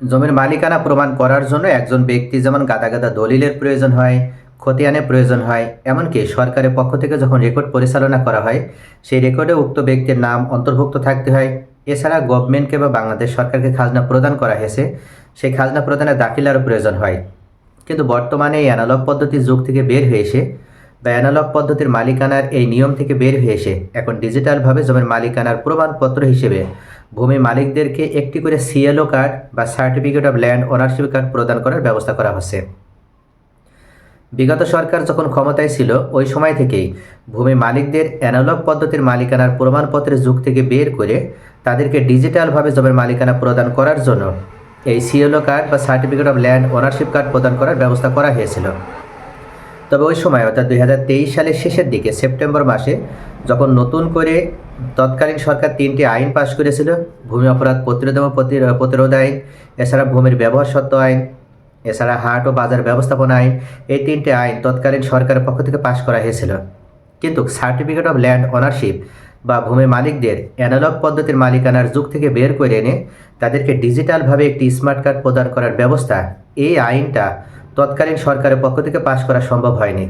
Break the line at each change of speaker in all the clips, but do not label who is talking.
জমির মালিকানা প্রমাণ করার জন্য একজন ব্যক্তি যেমন গাদা গাদা দলিলের প্রয়োজন হয়, খতিয়ানের প্রয়োজন হয়, এমনকি সরকারের পক্ষ থেকে যখন রেকর্ড পরিচালনা করা হয়, সেই রেকর্ডে উক্ত ব্যক্তির নাম অন্তর্ভুক্ত থাকতে হয়। এছাড়া গভর্নমেন্টকে বা বাংলাদেশ সরকারকে খাজনা প্রদান করা হয়েছে, সেই খাজনা প্রদানের দাখিলারও প্রয়োজন হয়। কিন্তু বর্তমানে এই অ্যানালগ পদ্ধতির যুগ থেকে বের হয়ে এসে বা অ্যানালগ পদ্ধতির মালিকানার এই নিয়ম থেকে বের হয়ে এসে এখন ডিজিটালভাবে জমির মালিকানার প্রমাণপত্র হিসেবে ভূমি মালিকদেরকে একটি করে সিএলও কার্ড বা certificate of land ownership card প্রদান করার ব্যবস্থা করা হচ্ছে। বিগত সরকার যখন ক্ষমতায় ছিল, ওই সময় থেকেই ভূমি মালিকদের অ্যানালগ পদ্ধতির মালিকানার প্রমাণপত্রের যুগ থেকে বের করে তাদেরকে ডিজিটালভাবে জমির মালিকানা প্রদান করার জন্য এই সিএলও কার্ড বা certificate of land ownership card প্রদান করার ব্যবস্থা করা হয়েছিল। তবে ওই সময়, অর্থাৎ দু হাজার তেইশ সালের শেষের দিকে, সেপ্টেম্বর মাসে, যখন নতুন করে তৎকালীন সরকার তিনটি আইন পাশ করেছিল, ভূমি অপরাধ প্রতিরোধ এবং প্রতিরোধ আইন, এছাড়া ভূমির ব্যবহার সত্ত্ব আইন, এছাড়া হাট ও বাজার ব্যবস্থাপনা আইন, এই তিনটে আইন তৎকালীন সরকারের পক্ষ থেকে পাশ করা হয়েছিল। কিন্তু সার্টিফিকেট অফ ল্যান্ড ওনারশিপ বা ভূমি মালিকদের অ্যানালগ পদ্ধতির মালিকানার যুগ থেকে বের করে এনে, তাদেরকে ডিজিটালভাবে একটি স্মার্ট কার্ড প্রদান করার ব্যবস্থা, এই আইনটা তৎকালীন সরকারের পক্ষ থেকে পাশ করা সম্ভব হয়নি।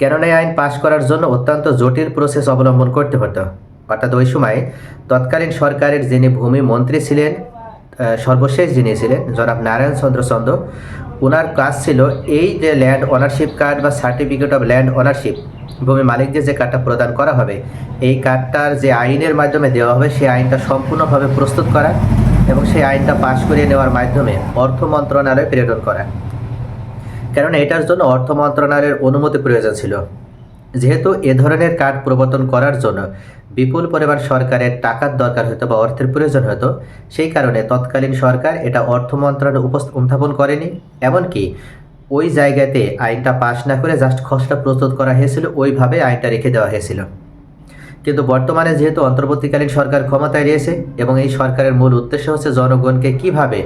কেননা আইন পাশ করার জন্য অত্যন্ত জটিল প্রসেস অবলম্বন করতে হতো। অর্থাৎ ওই সময় তৎকালীন সরকারের যিনি ভূমি মন্ত্রী ছিলেন সর্বশেষ যিনি ছিলেন, জনাব নারায়ণ চন্দ্র চন্দ ওনার কাজ ছিল এই যে ল্যান্ড ওনারশিপ কার্ড বা সার্টিফিকেট অফ ল্যান্ড ওনারশিপ ভূমি মালিকদের যে কার্ডটা প্রদান করা হবে, এই কার্ডটার যে আইনের মাধ্যমে দেওয়া হবে, সেই আইনটা সম্পূর্ণভাবে প্রস্তুত করা। এবং সেই আইনটা পাশ করিয়ে নেওয়ার মাধ্যমে অর্থ মন্ত্রণালয়ে প্রেরণ করা। কেননা এটার জন্য অর্থ মন্ত্রণালয়ের অনুমতি প্রয়োজন ছিল। যেহেতু এ ধরনের কার্ড প্রবর্তন করার জন্য বিপুল পরিমাণ সরকারের টাকার দরকার হতো বা অর্থের প্রয়োজন হতো, সেই কারণে তৎকালীন সরকার এটা অর্থ মন্ত্রণালয় উপস্থ উত্থাপন করেনি। এমনকি ওই জায়গাতে আইনটা পাশ না করে জাস্ট খসড়া প্রস্তুত করা হয়েছিল, ওইভাবে আইনটা রেখে দেওয়া হয়েছিল। কিন্তু বর্তমানে যেহেতু অন্তর্বর্তীকালীন সরকার ক্ষমতায় রয়েছে এবং এই সরকারের মূল উদ্দেশ্য হচ্ছে জনগণকে কীভাবে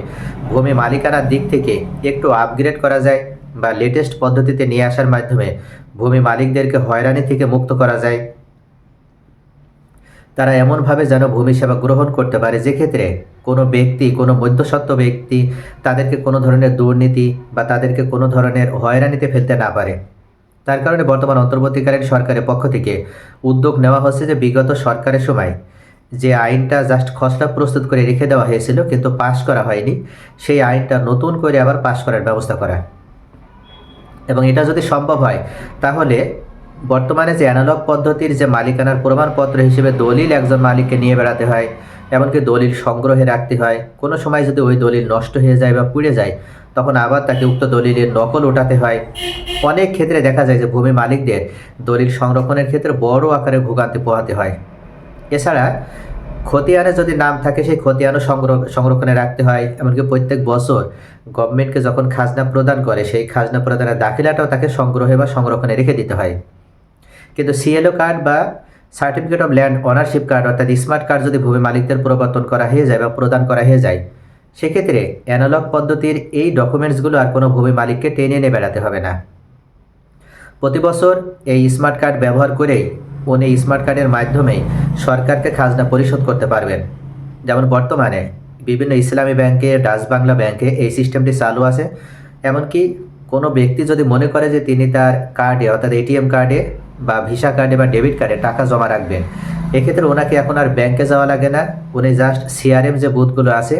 ভূমি মালিকানার দিক থেকে একটু আপগ্রেড করা যায় বা লেটেস্ট পদ্ধতিতে নিয়ে আসার মাধ্যমে ভূমি মালিকদেরকে হয়রানি থেকে মুক্ত করা যায়। তারা এমনভাবে যেন ভূমি সেবা গ্রহণ করতে পারে যে ক্ষেত্রে কোনো ব্যক্তি, কোনো মধ্যস্বত্ব ব্যক্তি তাদেরকে কোনো ধরনের দুর্নীতি বা তাদেরকে কোনো ধরনের হয়রানিতে ফেলতে না পারে। তার কারণে বর্তমান অন্তর্বর্তীকালীন সরকারের পক্ষ থেকে উদ্যোগ নেওয়া হচ্ছে যে বিগত সরকারের সময় যে আইনটা জাস্ট খসড়া প্রস্তুত করে রেখে দেওয়া হয়েছিল, কিন্তু পাশ করা হয়নি। সেই আইনটা নতুন করে আবার পাশ করার ব্যবস্থা করা। এবং এটা যদি সম্ভব হয়, তাহলে বর্তমানে যে অ্যানালগ পদ্ধতির যে মালিকানার প্রমাণপত্র হিসেবে দলিল একজন মালিককে নিয়ে বেড়াতে হয়, এমনকি দলিল সংগ্রহে রাখতে হয়, কোনো সময় যদি ওই দলিল নষ্ট হয়ে যায় বা পুড়ে যায় তখন আবার তাকে উক্ত দলিলের নকল ওঠাতে হয়। অনেক ক্ষেত্রে দেখা যায় যে ভূমি মালিকদের দলিল সংরক্ষণের ক্ষেত্রে বড় আকারে ভোগান্তি পোহাতে হয়। এছাড়া খতিয়ানে যদি নাম থাকে, সেই খতিয়ানও সংগ্রহ সংরক্ষণে রাখতে হয়। এমনকি প্রত্যেক বছর গভর্নমেন্টকে যখন খাজনা প্রদান করে, সেই খাজনা প্রদানের দাখিলাটাও তাকে সংগ্রহে বা সংরক্ষণে রেখে দিতে হয়। কিন্তু সিএলও কার্ড বা certificate of land ownership card অর্থাৎ স্মার্ট কার্ড যদি ভূমি মালিকদের প্রবর্তন করা হয়ে যায় বা প্রদান করা হয়ে যায় সেক্ষেত্রে অ্যানালগ পদ্ধতির এই ডকুমেন্টসগুলো আর কোনো ভূমি মালিককে টেনে এনে বেড়াতে হবে না। প্রতি বছর এই স্মার্ট কার্ড ব্যবহার করেই উনি স্মার্ট কার্ডের মাধ্যমেই সরকারকে খাজনা পরিশোধ করতে পারবেন। যেমন বর্তমানে বিভিন্ন ইসলামী ব্যাংকে, ডাচ বাংলা ব্যাংকে এই সিস্টেমটি চালু আছে। এমনকি কোনো ব্যক্তি যদি মনে করে যে তিনি তার কার্ডে অর্থাৎ এটিএম কার্ডে বা ভিসা কার্ডে বা ডেবিট কার্ডে টাকা জমা রাখবেন, এক্ষেত্রে ওনাকে এখন আর ব্যাংকে যাওয়া লাগে না। উনি জাস্ট সিআরএম যে বুথগুলো আছে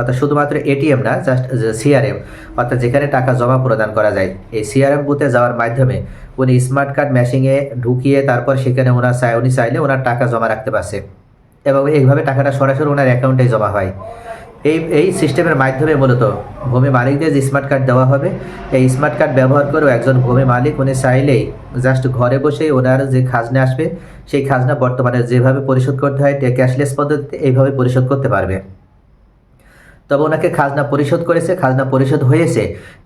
অর্থাৎ শুধুমাত্র এটিএম না জাস্ট সিআরএম অর্থাৎ যেখানে টাকা জমা প্রদান করা যায়। এই সিআরএম বুথে যাওয়ার মাধ্যমে উনি স্মার্ট কার্ড মেশিংয়ে ঢুকিয়ে তারপর সেখানে ওনার চাই, উনি চাইলে ওনার টাকা জমা রাখতে পারছে। এবং এইভাবে টাকাটা সরাসরি ওনার অ্যাকাউন্টে জমা হয়। এই এই সিস্টেমের মাধ্যমে মূলত ভূমি মালিকদের যে স্মার্ট কার্ড দেওয়া হবে, এই স্মার্ট কার্ড ব্যবহার করেও একজন ভূমি মালিক উনি চাইলেই জাস্ট ঘরে বসেই ওনার যে খাজনা আসবে, সেই খাজনা বর্তমানে যেভাবে পরিশোধ করতে হয় ক্যাশলেস পদ্ধতিতে এইভাবে পরিশোধ করতে পারবে। তবে ওনাকে খাজনা পরিশোধ করেছে, খাজনা পরিশোধ হয়েছে।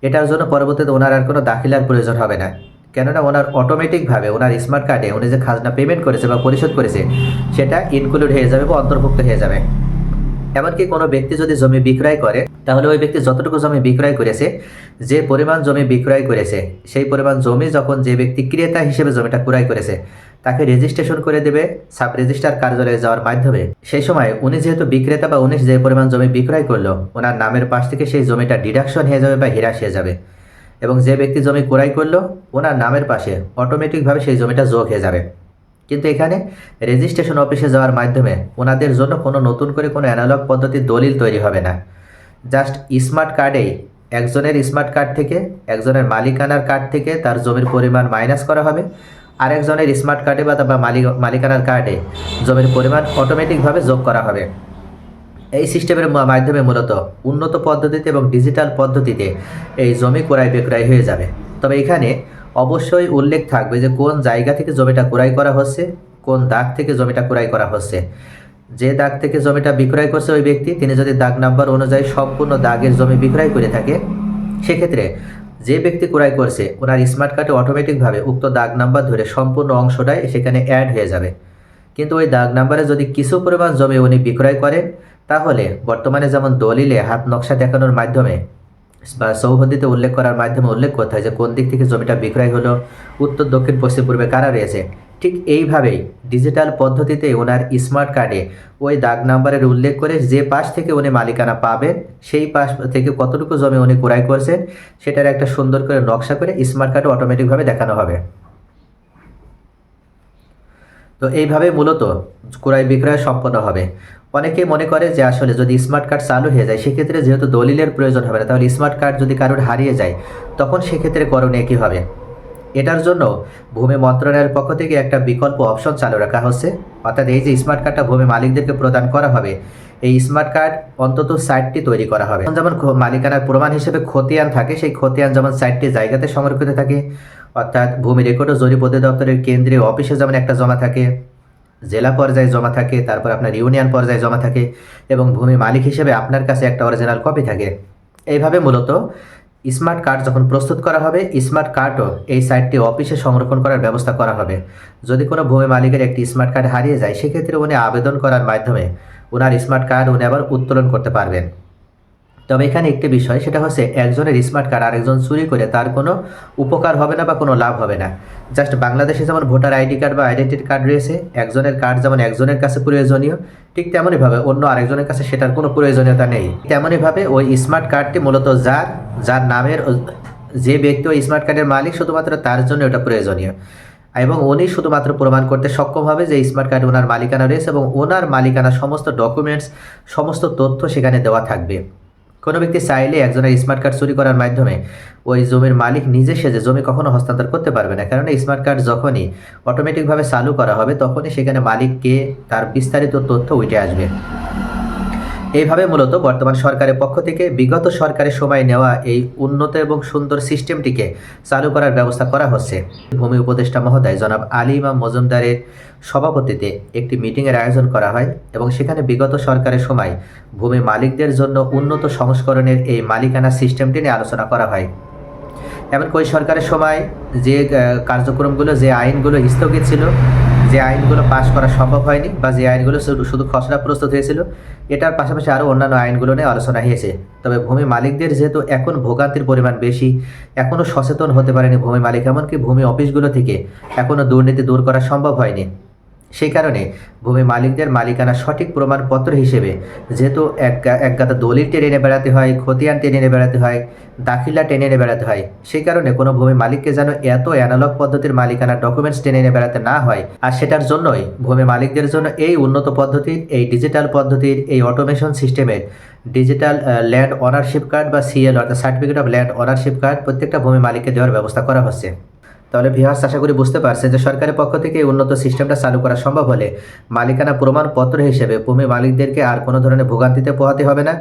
এটার জন্য পরবর্তীতে ওনার আর কোনো দাখিলার প্রয়োজন হবে না। কেননা ওনার অটোমেটিকভাবে ওনার স্মার্ট কার্ডে উনি যে খাজনা পেমেন্ট করেছে বা পরিশোধ করেছে, সেটা ইনক্লুড হয়ে যাবে বা অন্তর্ভুক্ত হয়ে যাবে। এমনকি কোনো ব্যক্তি যদি জমি বিক্রয় করে, তাহলে ওই ব্যক্তি যতটুকু জমি বিক্রয় করেছে, যে পরিমাণ জমি বিক্রয় করেছে, সেই পরিমাণ জমি যখন যে ব্যক্তি ক্রেতা হিসেবে জমিটা ক্রয় করেছে, তাকে রেজিস্ট্রেশন করে দেবে সাব রেজিস্ট্রার কার্যালয়ে যাওয়ার মাধ্যমে। সেই সময় উনি যেহেতু বিক্রেতা বা উনি যে পরিমাণ জমি বিক্রয় করল, ওনার নামের পাশ থেকে সেই জমিটা ডিডাকশন হয়ে যাবে বা হিরাস হয়ে যাবে। এবং যে ব্যক্তি জমি ক্রয় করল, ওনার নামের পাশে অটোমেটিকভাবে সেই জমিটা যোগ হয়ে যাবে। কিন্তু এখানে রেজিস্ট্রেশন অফিসে যাওয়ার মাধ্যমে ওনাদের জন্য কোনো নতুন করে কোনো অ্যানালগ পদ্ধতির দলিল তৈরি হবে না। জাস্ট স্মার্ট কার্ডেই একজনের স্মার্ট কার্ড থেকে, একজনের মালিকানার কার্ড থেকে তার জমির পরিমাণ মাইনাস করা হবে। আরেকজনের স্মার্ট কার্ডে বা বা মালিক মালিকানার কার্ডে জমির পরিমাণ অটোমেটিকভাবে যোগ করা হবে। এই সিস্টেমের মাধ্যমে মূলত উন্নত পদ্ধতিতে এবং ডিজিটাল পদ্ধতিতে এই জমি ক্রয় বিক্রয় হয়ে যাবে। তবে এখানে অবশ্যই উল্লেখ থাকবে যে কোন জায়গা থেকে জমিটা ক্রয় করা হচ্ছে, কোন দাগ থেকে জমিটা ক্রয় করা হচ্ছে। যে দাগ থেকে জমিটা বিক্রয় করছে ওই ব্যক্তি, তিনি যদি দাগ নাম্বার অনুযায়ী সম্পূর্ণ দাগের জমি বিক্রয় করে থাকে, সেক্ষেত্রে যে ব্যক্তি ক্রয় করছে, ওনার স্মার্ট কার্ডে অটোমেটিকভাবে উক্ত দাগ নাম্বার ধরে সম্পূর্ণ অংশটাই সেখানে অ্যাড হয়ে যাবে। কিন্তু ওই দাগ নাম্বারে যদি কিছু পরিমাণ জমি উনি বিক্রয় করেন, তাহলে বর্তমানে যেমন দলিলে হাত নকশা দেখানোর মাধ্যমে বা সৌহদিতে উল্লেখ করার মাধ্যমে উল্লেখ করতে হয় যে, কোন দিক থেকে জমিটা বিক্রয় হলো, উত্তর, দক্ষিণ, পশ্চিম, পূর্বে কারা রয়েছে? ঠিক এইভাবেই ডিজিটাল পদ্ধতিতে ওনার স্মার্ট কার্ডে ওই দাগ নাম্বারের উল্লেখ করে যে পাশ থেকে উনি মালিকানা পাবেন, সেই পাশ থেকে কতটুকু জমি উনি ক্রয় করছেন, সেটার একটা সুন্দর করে নকশা করে স্মার্ট কার্ডে অটোমেটিকভাবে দেখানো হবে। তো এইভাবে মূলত ক্রয় বিক্রয় সম্পন্ন হবে। অনেকে মনে করে যে আসলে যদি স্মার্ট কার্ড চালু হয়ে যায়, সেক্ষেত্রে যেহেতু দলিলের প্রয়োজন হবে না, তাহলে স্মার্ট কার্ড যদি কারোর হারিয়ে যায়, তখন সেক্ষেত্রে করণীয় কী হবে? এটার জন্য ভূমি মন্ত্রণালয়ের পক্ষ থেকে একটা বিকল্প অপশন চালু রাখা হচ্ছে। অর্থাৎ এই যে স্মার্ট কার্ডটা ভূমি মালিকদেরকে প্রদান করা হবে, এই স্মার্ট কার্ড অন্তত সাইটটি তৈরি করা হবে। যেমন মালিকানার প্রমাণ হিসেবে খতিয়ান থাকে, সেই খতিয়ান যেমন সাইটটি জায়গাতে সংরক্ষিত থাকে, অর্থাৎ ভূমি রেকর্ড ও জরিপ অধিদপ্তরের কেন্দ্রীয় অফিসে যেমন একটা জমা থাকে জেলা পর্যায়ে জমা থাকে, তারপর আপনার ইউনিয়ন পর্যায়ে জমা থাকে এবং ভূমি মালিক হিসেবে আপনার কাছে একটা অরিজিনাল কপি থাকে। এইভাবে মূলত স্মার্ট কার্ড যখন প্রস্তুত করা হবে স্মার্ট কার্ডও এই সাইটটি অফিসে সংরক্ষণ করার ব্যবস্থা করা হবে। যদি কোনো ভূমি মালিকের একটি স্মার্ট কার্ড হারিয়ে যায়, সেক্ষেত্রে উনি আবেদন করার মাধ্যমে ওনার স্মার্ট কার্ড উনি আবার উত্তোলন করতে পারবেন। তবে এখানে একটি বিষয়, সেটা হচ্ছে একজনের স্মার্ট কার্ড আরেকজন চুরি করে তার কোনো উপকার হবে না বা কোনো লাভ হবে না। জাস্ট বাংলাদেশে যেমন ভোটার আইডি কার্ড বা আইডেন্টি কার্ড রয়েছে, একজনের কার্ড যেমন একজনের কাছে প্রয়োজনীয়, ঠিক তেমনইভাবে অন্য আরেকজনের কাছে সেটার কোনো প্রয়োজনীয়তা নেই। তেমনইভাবে ওই স্মার্ট কার্ডটি মূলত যার যার নামের যে ব্যক্তি ওই স্মার্ট কার্ডের মালিক, শুধুমাত্র তার জন্য ওটা প্রয়োজনীয়। এবং উনি শুধুমাত্র প্রমাণ করতে সক্ষম হবে যে স্মার্ট কার্ড ওনার মালিকানা রয়েছে এবং ওনার মালিকানা সমস্ত ডকুমেন্টস সমস্ত তথ্য সেখানে দেওয়া থাকবে। কোনো ব্যক্তি চাইলে একজনের স্মার্ট কার্ড চুরি করার মাধ্যমে ওই জমির মালিক নিজে সেজে জমি কখনো হস্তান্তর করতে পারবে না। কারণ স্মার্ট কার্ড যখনই অটোমেটিকভাবে চালু করা হবে, তখনই সেখানে মালিককে তার বিস্তারিত তথ্য উঠে আসবে। এইভাবে মূলত বর্তমান সরকারের পক্ষ থেকে বিগত সরকারের সময় নেওয়া এই উন্নত এবং সুন্দর সিস্টেমটিকে চালু করার ব্যবস্থা করা হচ্ছে। ভূমি উপদেষ্টা মহোদয় জনাব আলী ইমাম মজুমদারের সভাপতিতে একটি মিটিংয়ের আয়োজন করা হয় এবং সেখানে বিগত সরকারের সময় ভূমি মালিকদের জন্য উন্নত সংস্করণের এই মালিকানা সিস্টেমটি নিয়ে আলোচনা করা হয়। এমনকি ওই সরকারের সময় যে কার্যক্রমগুলো, যে আইনগুলো স্থগিত ছিল যে আইনগুলো পাশ করা সম্ভব হয়নি বা যে আইনগুলো শুধু খসড়া প্রস্তুত হয়েছিল, এটার পাশাপাশি আরও অন্যান্য আইনগুলো নিয়ে আলোচনা হয়েছে। তবে ভূমি মালিকদের যেহেতু এখন ভোগান্তির পরিমাণ বেশি, এখনও সচেতন হতে পারেনি ভূমি মালিক, এমনকি ভূমি অফিসগুলো থেকে এখনও দুর্নীতি দূর করা সম্ভব হয়নি। সেই কারণে ভূমি মালিকদের মালিকানা সঠিক প্রমাণপত্র হিসেবে যেহেতু এক গা- এক গাদা দলিল টেনে এনে বেড়াতে হয়, খতিয়ান টেনে এনে বেড়াতে হয়, দাখিলা টেনে এনে বেড়াতে হয়, সেই কারণে কোনো ভূমি মালিককে যেন এত অ্যানালগ পদ্ধতির মালিকানা ডকুমেন্টস টেনে এনে বেড়াতে না হয়। আর সেটার জন্যই ভূমি মালিকদের জন্য এই উন্নত পদ্ধতির এই ডিজিটাল পদ্ধতির, এই অটোমেশন সিস্টেমের ডিজিটাল ল্যান্ড অনারশিপ কার্ড বা সিএল অর্থাৎ certificate of land ownership card প্রত্যেকটা ভূমি মালিককে দেওয়ার ব্যবস্থা করা হচ্ছে। তাহলে ভিহার্স আশা করি বুঝতে পারছেন যে সরকারের পক্ষ থেকে এই উন্নত সিস্টেমটা চালু করা সম্ভব হলে মালিকানা প্রমাণপত্র হিসেবে ভূমি মালিকদেরকে আর কোনো ধরনের ভোগান্তিতে পোহাতে হবে না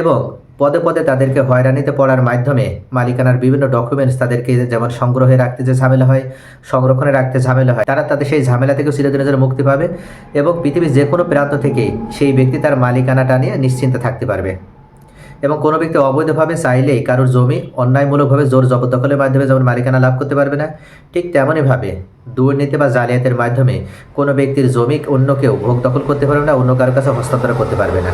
এবং পদে পদে তাদেরকে হয়রানিতে পড়ার মাধ্যমে মালিকানার বিভিন্ন ডকুমেন্টস তাদেরকে যেমন সংগ্রহে রাখতে যে ঝামেলা হয়, সংরক্ষণে রাখতে ঝামেলা হয়, তারা তাদের সেই ঝামেলা থেকে চিরদিনের মুক্তি পাবে এবং পৃথিবীর যে কোনো প্রান্ত থেকেই সেই ব্যক্তি তার মালিকানাটা নিয়ে নিশ্চিন্তে থাকতে পারবে। এবং কোনো ব্যক্তি অবৈধভাবে চাইলেই কারোর জমি অন্যায়মূলকভাবে জোর জবরদখলের মাধ্যমে যেমন মালিকানা লাভ করতে পারবে না, ঠিক তেমনইভাবে দুর্নীতি বা জালিয়াতের মাধ্যমে কোনো ব্যক্তির জমি অন্য কেউ ভোগ দখল করতে পারবে না, অন্য কারোর কাছে হস্তান্তর করতে পারবে না।